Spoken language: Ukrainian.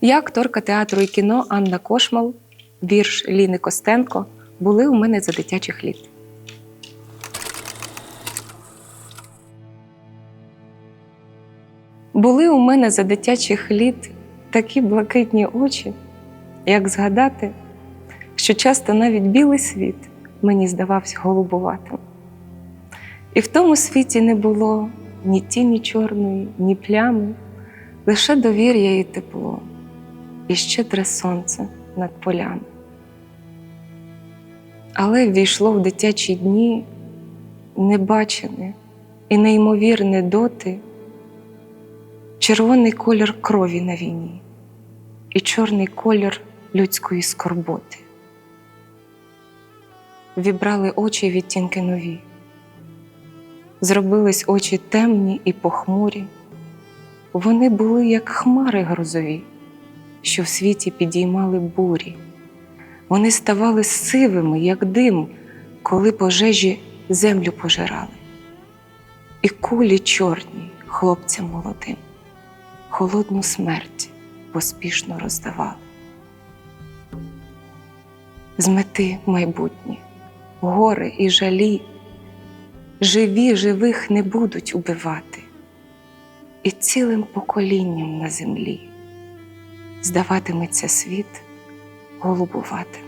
Я акторка театру і кіно Анна Кошмал, вірш Ліни Костенко були у мене за дитячих літ. Були у мене за дитячих літ такі блакитні очі, як згадати, що часто навіть білий світ мені здавався голубуватим. І в тому світі не було ні тіні чорної, ні плями, лише довір'я і тепло, і щедре сонце над полями. Але ввійшло в дитячі дні небачене і неймовірне доти червоний колір крові на війні і чорний колір людської скорботи. Вібрали очі відтінки нові, зробились очі темні і похмурі. Вони були, як хмари грозові, що в світі підіймали бурі. Вони ставали сивими, як дим, коли пожежі землю пожирали. І кулі чорні хлопцям молодим, холодну смерть поспішно роздавали. Змети майбутнє, гори і жалі, живі живих не будуть убивати, і цілим поколінням на землі здаватиметься світ голубувати.